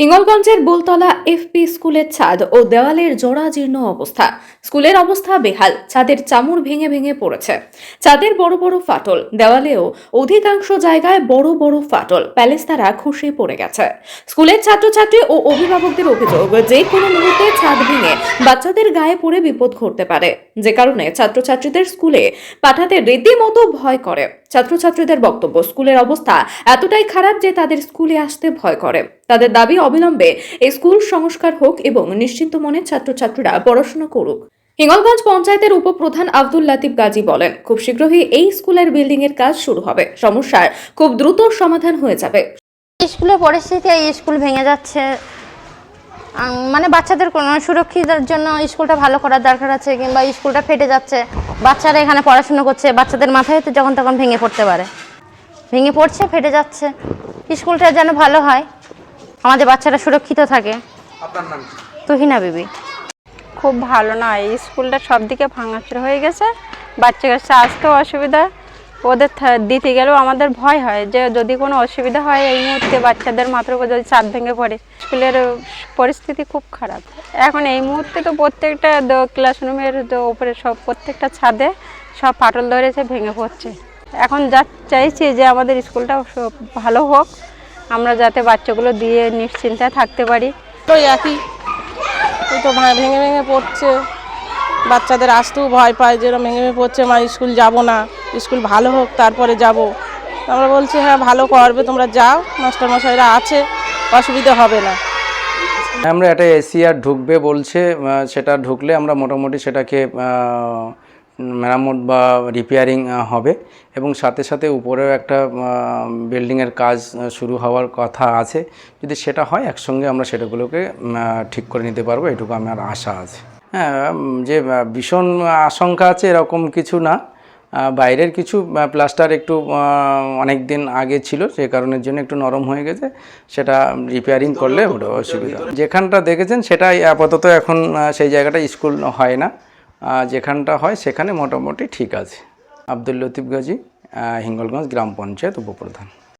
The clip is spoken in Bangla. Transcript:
হিঙ্গলগঞ্জের বোলতলা এফপি স্কুলের ছাদ ও দেওয়ালের জরাজীর্ণ অবস্থা। স্কুলের অবস্থা বেহাল, ছাদের চামড় ভেঙে ভেঙে পড়েছে। ছাদের বড় বড় ফাটল, দেওয়ালেও অধিকাংশ জায়গায় বড় বড় ফাটল প্যালেস্তারা খসে পড়ে গেছে। স্কুলের ছাত্রছাত্রী ও অভিভাবকদের অভিযোগ, যে কোনো মুহূর্তে ছাদ ভেঙে বাচ্চাদের গায়ে পড়ে বিপদ ঘটতে পারে। যে কারণে ছাত্রছাত্রীদের স্কুলে পাঠাতে রীতিমতো ভয় করে। ছাত্রছাত্রীদের বক্তব্য, স্কুলের অবস্থা এতটাই খারাপ যে তাদের স্কুলে আসতে ভয় করে। তাদের দাবি অবিলম্বে এই স্কুল সংস্কার হোক এবং নিশ্চিন্ত মনে ছাত্রছাত্রীরা পড়াশোনা করুক। হিঙ্গলগঞ্জ পঞ্চায়েতের উপপ্রধান আব্দুল লাতিফ গাজী বলেন, খুব শীঘ্রই এই স্কুলের বিল্ডিং এর কাজ শুরু হবে। সমস্যার খুব দ্রুত সমাধান হয়ে যাবে। স্কুলের পরিস্থিতি এই স্কুল ভেঙে যাচ্ছে। মানে বাচ্চাদের কোনো সুরক্ষিতার জন্য স্কুলটা ভালো করার দরকার আছে কিংবা স্কুলটা ফেটে যাচ্ছে। বাচ্চারা এখানে পড়াশুনো করছে বাচ্চাদের মাথায় তো যখন তখন ভেঙে পড়তে পারে। ভেঙে পড়ছে ফেটে যাচ্ছে। স্কুলটা যেন ভালো হয় আমাদের বাচ্চারা সুরক্ষিত থাকে। আপনার নাম কি? তুহিনা বিবি। খুব ভালো না এই স্কুলটা সব দিকে ভাঙাচোরা হয়ে গেছে। বাচ্চা কাচ্চা আসতেও অসুবিধা। ওদের দিতে গেলেও আমাদের ভয় হয় যে যদি কোনো অসুবিধা হয় এই মুহূর্তে বাচ্চাদের মাত্র যদি চাঁদ ভেঙে পড়ে, স্কুলের পরিস্থিতি খুব খারাপ। এখন এই মুহূর্তে তো প্রত্যেকটা ক্লাসরুমের উপরে সব প্রত্যেকটা ছাদে সব ফাটল ধরেছে, ভেঙে পড়ছে। এখন যা চাইছি যে আমাদের স্কুলটা ভালো হোক, আমরা যাতে বাচ্চাগুলো দিয়ে নিশ্চিন্তায় থাকতে পারি। ওই একই তো ভেঙে ভেঙে পড়ছে। বাচ্চাদের আসতেও ভয় পায় যেরকম ভেঙে ভেঙে পড়ছে, মা, স্কুল যাব না, স্কুল ভালো হোক, তারপরে যাব। আমরা বলছি হ্যাঁ ভালো করবে, তোমরা যাও, মাস্টারমশাইরা আছে, অসুবিধা হবে না। আমরা একটা এসিআর ঢুকবে বলছে সেটা ঢুকলে আমরা মোটামুটি সেটাকে মেরামত বা রিপেয়ারিং হবে। এবং সাথে সাথে উপরেও একটা বিল্ডিংয়ের কাজ শুরু হওয়ার কথা আছে। যদি সেটা হয়, একসঙ্গে আমরা সেটাগুলোকে ঠিক করে নিতে পারব, এটুকু আমার আশা আছে। যে ভীষণ আশঙ্কা আছে এরকম কিছু না। বাইরের কিছু প্লাস্টার একটু অনেক দিন আগে ছিল সে কারণের জন্য একটু নরম হয়ে গেছে। সেটা রিপেয়ারিং করলে ওটা অসুবিধা। যেখানটা দেখেছেন সেটাই আপাতত এখন সেই জায়গাটা স্কুল হয় না। যেখানটা হয় সেখানে মোটামুটি ঠিক আছে। আব্দুল লতিফ গাজী হিঙ্গলগঞ্জ গ্রাম পঞ্চায়েত উপপ্রধান।